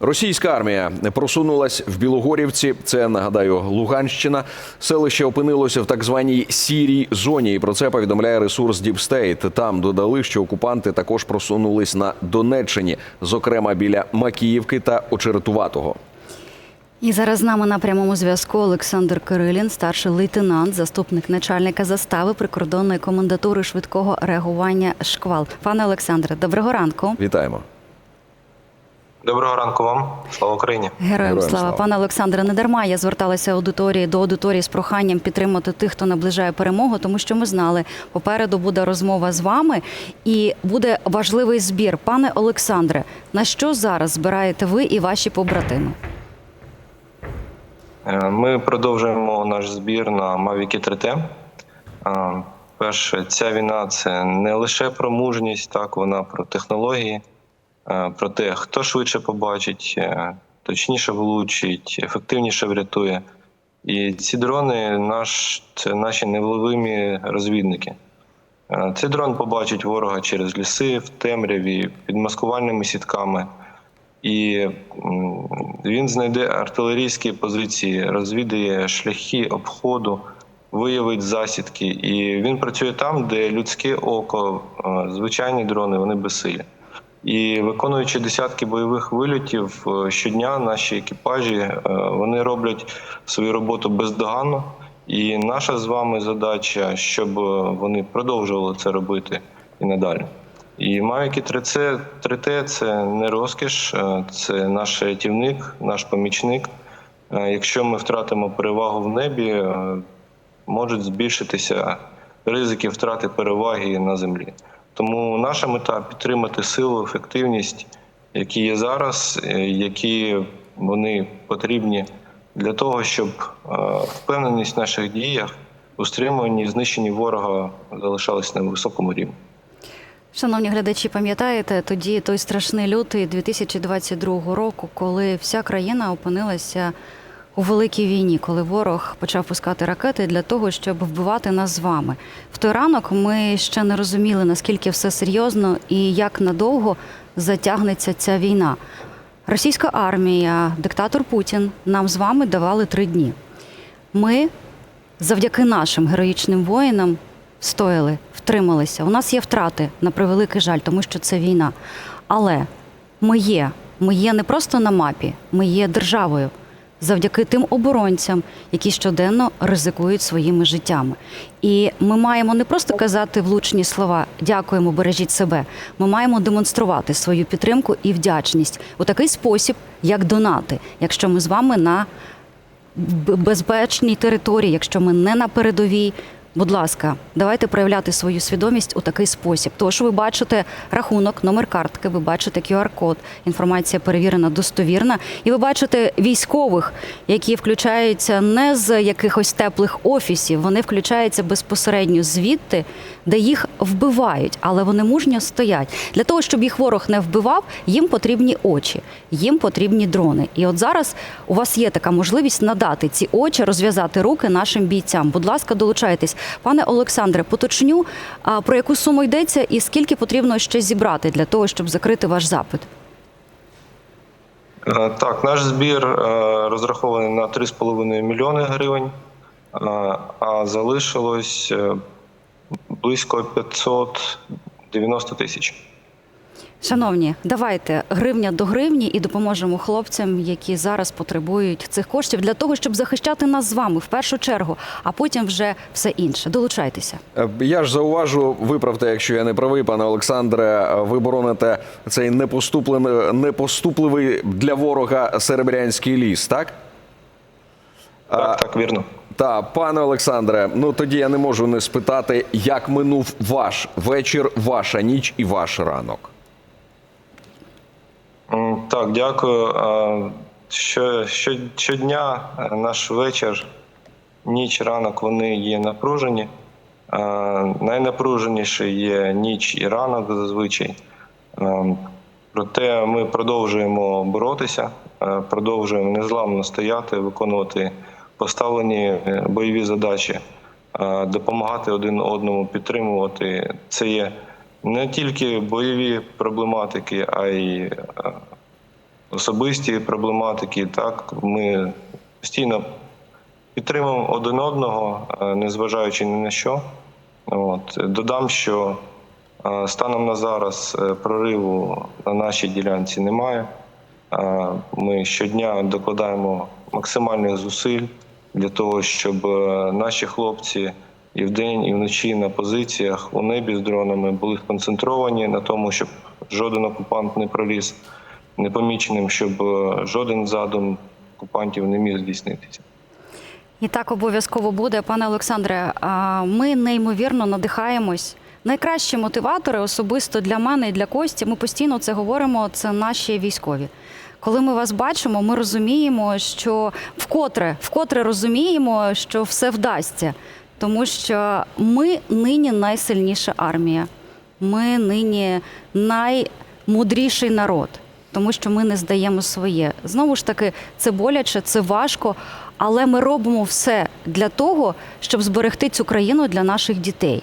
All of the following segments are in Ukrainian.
Російська армія просунулась в Білогорівці. Це нагадаю Луганщина. Селище опинилося в так званій сірій зоні. І про це повідомляє ресурс State. Там додали, що окупанти також просунулись на Донеччині, зокрема біля Макіївки та Очеретуватого. І зараз з нами на прямому зв'язку Олександр Кирилін, старший лейтенант, заступник начальника застави прикордонної комендатури швидкого реагування шквал. Пане Олександре, доброго ранку. Вітаємо. Доброго ранку вам. Слава Україні. Героям Героям слава. слава. Пане Олександре, не дарма я зверталася аудиторії до аудиторії з проханням підтримати тих, хто наближає перемогу, тому що ми знали, попереду буде розмова з вами і буде важливий збір. Пане Олександре, на що зараз збираєте ви і ваші побратими? Е, Ми продовжуємо наш збір на Mavic 3T. Е, Перше, ця війна це не лише про мужність, так вона про технології, про те, хто швидше побачить, е, точніше влучить, ефективніше врятує. І ці дрони наш, це наші невловимі розвідники. Е, Цей дрон побачить ворога через ліси, в темряві, під маскувальними сітками. І він знайде артилерійські позиції, розвідує шляхи обходу, виявить засідки. І він працює там, де людське око, е, звичайні дрони, вони безсилі. І виконуючи десятки бойових вильотів е, щодня, наші екіпажі е, вони роблять свою роботу бездоганно. І наша з вами задача, щоб е, вони продовжували це робити і надалі. І Mavic 3C, 3T – це не розкіш, це наш рятівник, наш помічник. Якщо ми втратимо перевагу в небі, можуть збільшитися ризики втрати переваги на землі. Тому наша мета підтримати силу, ефективність, які є зараз, е, які вони потрібні для того, щоб е, впевненість в наших діях у стримуванні знищенні ворога залишалась на високому рівні. Шановні глядачі, пам'ятаєте тоді той страшний лютий 2022 року, коли вся країна опинилася у великій війні, коли ворог почав пускати ракети для того, щоб вбивати нас з вами. В той ранок ми ще не розуміли, наскільки все серйозно і як надовго затягнеться ця війна. Російська армія, диктатор Путін нам з вами давали три дні. Ми завдяки нашим героїчним воїнам стояли, втрималися. У нас є втрати на превеликий жаль, тому що це війна. Але ми є. Ми є не просто на мапі, ми є державою завдяки тим оборонцям, які щоденно ризикують своїми життями. І ми маємо не просто казати влучні слова Дякуємо, бережіть себе. Ми маємо демонструвати свою підтримку і вдячність у такий спосіб, як донати, якщо ми з вами на безпечній території, якщо ми не на передовій. Будь ласка, давайте проявляти свою свідомість у такий спосіб. Тож ви бачите рахунок, номер картки, ви бачите QR-код, інформація перевірена, достовірна, і ви бачите військових, які включаються не з якихось теплих офісів, вони включаються безпосередньо звідти, де їх вбивають, але вони мужньо стоять. Для того, щоб їх ворог не вбивав, їм потрібні очі, їм потрібні дрони. І от зараз у вас є така можливість надати ці очі, розв'язати руки нашим бійцям. Будь ласка, долучайтесь. Пане Олександре, поточню, про яку суму йдеться і скільки потрібно ще зібрати для того, щоб закрити ваш запит? Е, Так, наш збір е, розрахований на 3,5 мільйони гривень, е, а залишилось близько 590 тисяч. Шановні, давайте гривня до гривні і допоможемо хлопцям, які зараз потребують цих коштів для того, щоб захищати нас з вами в першу чергу, а потім вже все інше. Долучайтеся. Е, Я ж зауважу, виправте, якщо я не правий, пане Олександре. е, Ви бороните цей непоступлений, непоступливий для ворога серебрянський ліс, так? Так, так, вірно. Та пане Олександре, ну тоді я не можу не спитати, як минув ваш вечір, ваша ніч і ваш ранок. Так, дякую. Що, що, щодня е, наш вечір, ніч, ранок вони є напружені. Е, Найнапруженіші є ніч і ранок зазвичай. Е, Проте ми продовжуємо боротися, е, продовжуємо незламно стояти, виконувати поставлені бойові задачі, допомагати один одному, підтримувати. Це є не тільки бойові проблематики, а й особисті проблематики. Так, ми постійно підтримуємо один одного, е, незважаючи ні на що. От. Додам, що е, станом на зараз е, прориву на нашій ділянці немає. Ми щодня докладаємо максимальних зусиль для того, щоб наші хлопці і вдень, і вночі на позиціях у небі з дронами були сконцентровані на тому, щоб жоден окупант не проліз непоміченим, щоб е, жоден задум окупантів не міг здійснитися. І так обов'язково буде, пане Олександре. Ми неймовірно надихаємось. Найкращі мотиватори особисто для мене і для Кості. Ми постійно це говоримо. Це наші військові. Коли ми вас бачимо, ми розуміємо, що вкотре, вкотре розуміємо, що все вдасться, тому що ми нині найсильніша армія. Ми нині наймудріший народ, тому що ми не здаємо своє. Знову ж таки, це боляче, це важко, але ми робимо все для того, щоб зберегти цю країну для наших дітей.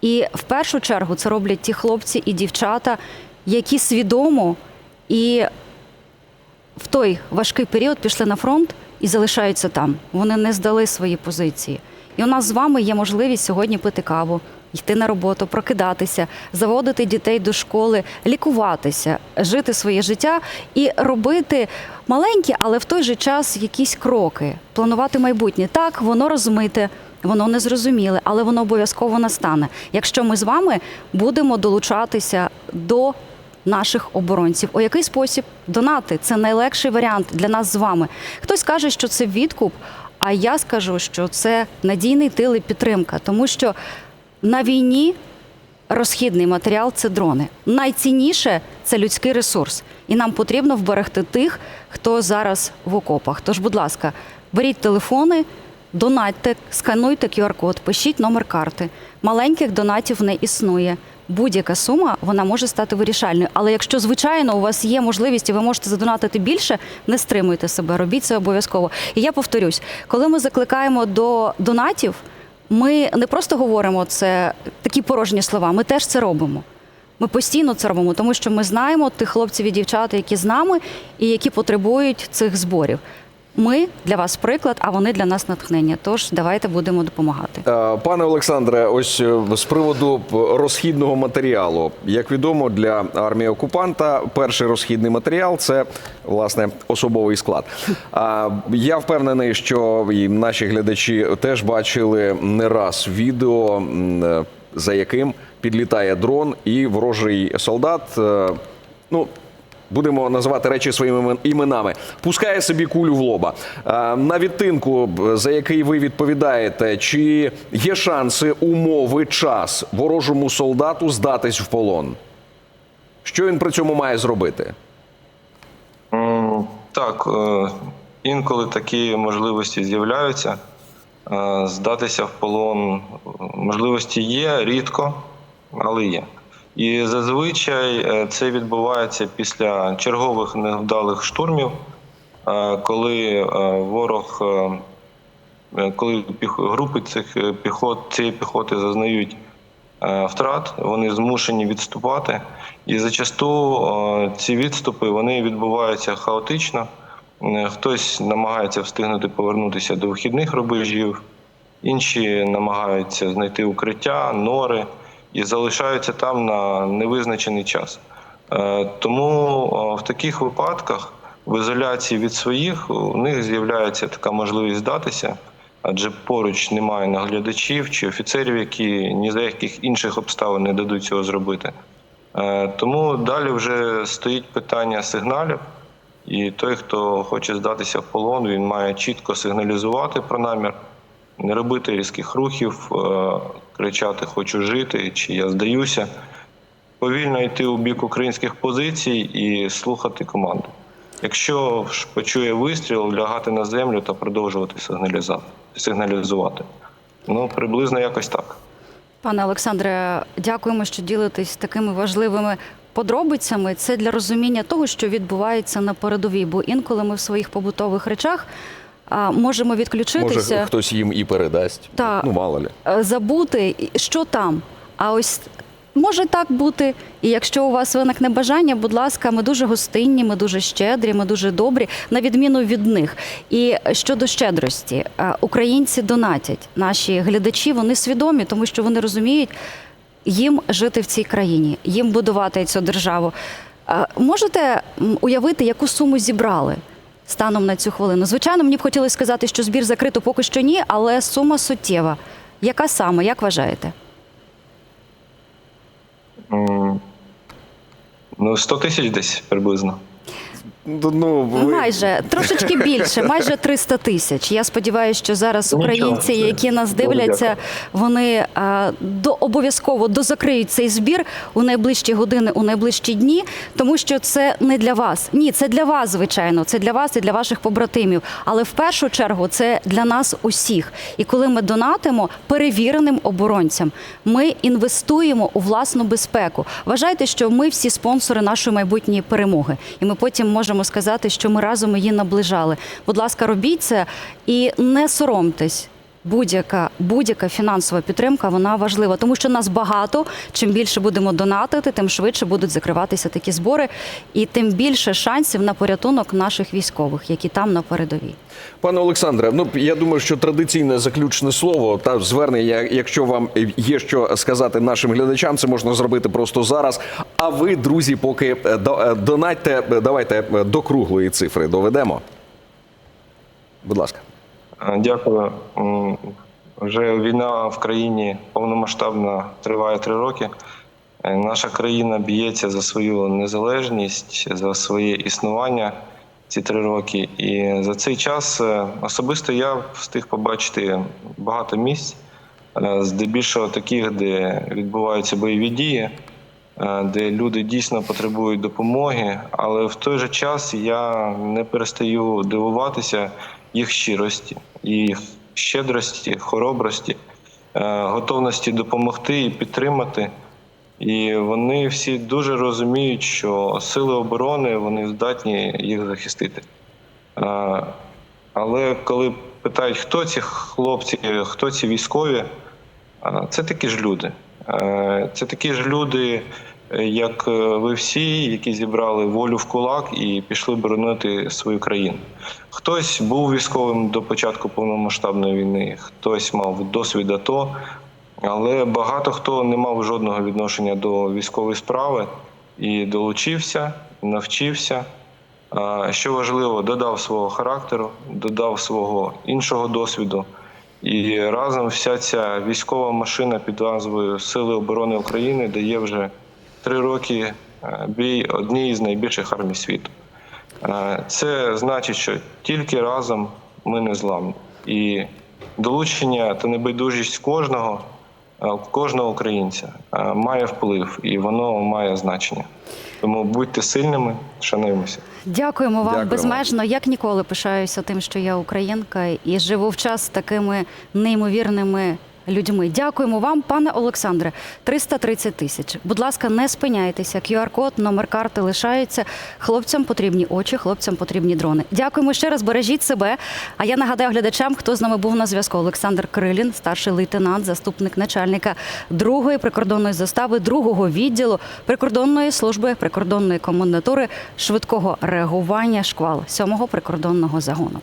І в першу чергу це роблять ті хлопці і дівчата, які свідомо і в той важкий період пішли на фронт і залишаються там. Вони не здали свої позиції. І у нас з вами є можливість сьогодні пити каву, йти на роботу, прокидатися, заводити дітей до школи, лікуватися, жити своє життя і робити маленькі, але в той же час якісь кроки, планувати майбутнє. Так, воно розмите. Воно не зрозуміле, але воно обов'язково настане, якщо ми з вами будемо долучатися до наших оборонців. У який спосіб донати? Це найлегший варіант для нас з вами. Хтось каже, що це відкуп, а я скажу, що це надійний тил і підтримка, тому що на війні розхідний матеріал це дрони. Найцінніше це людський ресурс, і нам потрібно вберегти тих, хто зараз в окопах. Тож, будь ласка, беріть телефони. Донатьте, скануйте QR-код, пишіть номер карти. Маленьких донатів не існує. Будь-яка сума вона може стати вирішальною. Але якщо звичайно у вас є можливість і ви можете задонатити більше, не стримуйте себе, робіть це обов'язково. І я повторюсь, коли ми закликаємо до донатів, ми не просто говоримо це такі порожні слова, ми теж це робимо. Ми постійно це робимо, тому що ми знаємо тих хлопців і дівчат, які з нами і які потребують цих зборів. Ми для вас приклад, а вони для нас натхнення. Тож давайте будемо допомагати. Е, Пане Олександре, ось е, з приводу розхідного матеріалу. Як відомо, для армії окупанта перший розхідний матеріал це власне особовий склад. Я впевнений, що і наші глядачі теж бачили не раз відео, е, за яким підлітає дрон, і ворожий солдат. е, Ну, Будемо називати речі своїми іменами. Пускає собі кулю в лоба. На відтинку, за який ви відповідаєте, чи є шанси, умови, час ворожому солдату здатись в полон? Що він при цьому має зробити? Так, е, інколи такі можливості з'являються. Е, Здатися в полон е, можливості є рідко, але є. І зазвичай е, це відбувається після чергових невдалих штурмів, е, коли е, ворог, коли групи цих піхот, цієї піхоти зазнають втрат, вони змушені відступати. І зачасту ці відступи вони відбуваються хаотично. Хтось намагається встигнути повернутися до вихідних рубежів, інші намагаються знайти укриття, нори і залишаються там на невизначений час. Е, Тому в таких випадках в ізоляції від своїх у них з'являється така можливість здатися, адже поруч немає наглядачів чи офіцерів, які ні за яких інших обставин не дадуть цього зробити. Е, Тому далі вже стоїть питання сигналів, і той, хто хоче здатися в полон, він має чітко сигналізувати про намір, не робити різких рухів, е, кричати Хочу жити чи я здаюся. Повільно йти у бік українських позицій і слухати команду. Якщо ж почує вистріл, лягати на землю та продовжувати сигналізувати. Ну, приблизно якось так. Пане Олександре, дякуємо, що ділитесь такими важливими подробицями. Це для розуміння того, що відбувається на передовій, бо інколи ми в своїх побутових речах можемо відключитися. Може, хтось їм і передасть. Та. Ну, мало ли. е, забути, що там. А ось Може так бути, і якщо у вас виникне бажання, будь ласка, ми дуже гостинні, ми дуже щедрі, ми дуже добрі, на відміну від них. І щодо щедрості, е, українці донатять. Наші глядачі вони свідомі, тому що вони розуміють, їм жити в цій країні, їм будувати цю державу. Е, Можете уявити, яку суму зібрали станом на цю хвилину? Звичайно, мені б хотілося сказати, що збір закрито поки що ні, але сума суттєва. Яка саме, як вважаєте? Ну, 100 тисяч десь приблизно. Ну, ви... Майже трошечки більше, майже 300 тисяч. Я сподіваюся, що зараз українці, які нас дивляться, вони а, до обов'язково дозакриють цей збір у найближчі години, у найближчі дні, тому що це не для вас. Ні, це для вас, звичайно. Це для вас і для ваших побратимів. Але в першу чергу це для нас усіх. І коли ми донатимо перевіреним оборонцям, ми інвестуємо у власну безпеку. Вважайте, що ми всі спонсори нашої майбутньої перемоги, і ми потім можемо сказати, що ми разом її наближали. Будь ласка, робіть це і не соромтесь. Будь-яка будь-яка фінансова підтримка вона важлива, тому що нас багато. Чим більше будемо донатити, тим швидше будуть закриватися такі збори, і тим більше шансів на порятунок наших військових, які там на передовій. Пане Олександре, ну я думаю, що традиційне заключне слово та звернення, якщо вам є що сказати нашим глядачам, це можна зробити просто зараз. А ви, друзі, поки е, е, донатьте, е, давайте до круглої цифри доведемо. Будь ласка. Дякую. Вже війна в країні повномасштабна триває три роки. Е, Наша країна б'ється за свою незалежність, за своє існування ці три роки. І за цей час е, особисто я встиг побачити багато місць, е, здебільшого таких, де відбуваються бойові дії, де люди дійсно потребують допомоги, але в той же час я не перестаю дивуватися їх щирості, їх щедрості, хоробрості, е, готовності допомогти і підтримати. І вони всі дуже розуміють, що сили оборони вони здатні їх захистити. Е, Але коли питають, хто ці хлопці, хто ці військові, е, це такі ж люди. Це такі ж люди, як е, ви всі, які зібрали волю в кулак і пішли боронити свою країну. Хтось був військовим до початку повномасштабної війни, хтось мав досвід АТО, але багато хто не мав жодного відношення до військової справи і долучився, навчився. Що важливо, додав свого характеру, додав свого іншого досвіду. І разом вся ця військова машина під назвою Сили оборони України дає вже три роки е, бій одній з найбільших армій світу. Е, Це значить, що тільки разом ми не зламні. І долучення та небайдужість кожного, е, кожного українця має вплив і воно має значення. Тому будьте сильними, шануємося. Дякуємо вам Дякуємо. безмежно. Як ніколи пишаюся тим, що я українка і живу в час з такими неймовірними людьми. Дякуємо вам, пане Олександре. 330 тисяч. Будь ласка, не спиняйтеся. QR-код, номер карти лишається. Хлопцям потрібні очі, хлопцям потрібні дрони. Дякуємо ще раз. Бережіть себе. А я нагадаю глядачам, хто з нами був на зв'язку. Олександр Крилін, старший лейтенант, заступник начальника другої прикордонної застави, другого відділу прикордонної служби прикордонної комендатури швидкого реагування шквал сьомого прикордонного загону.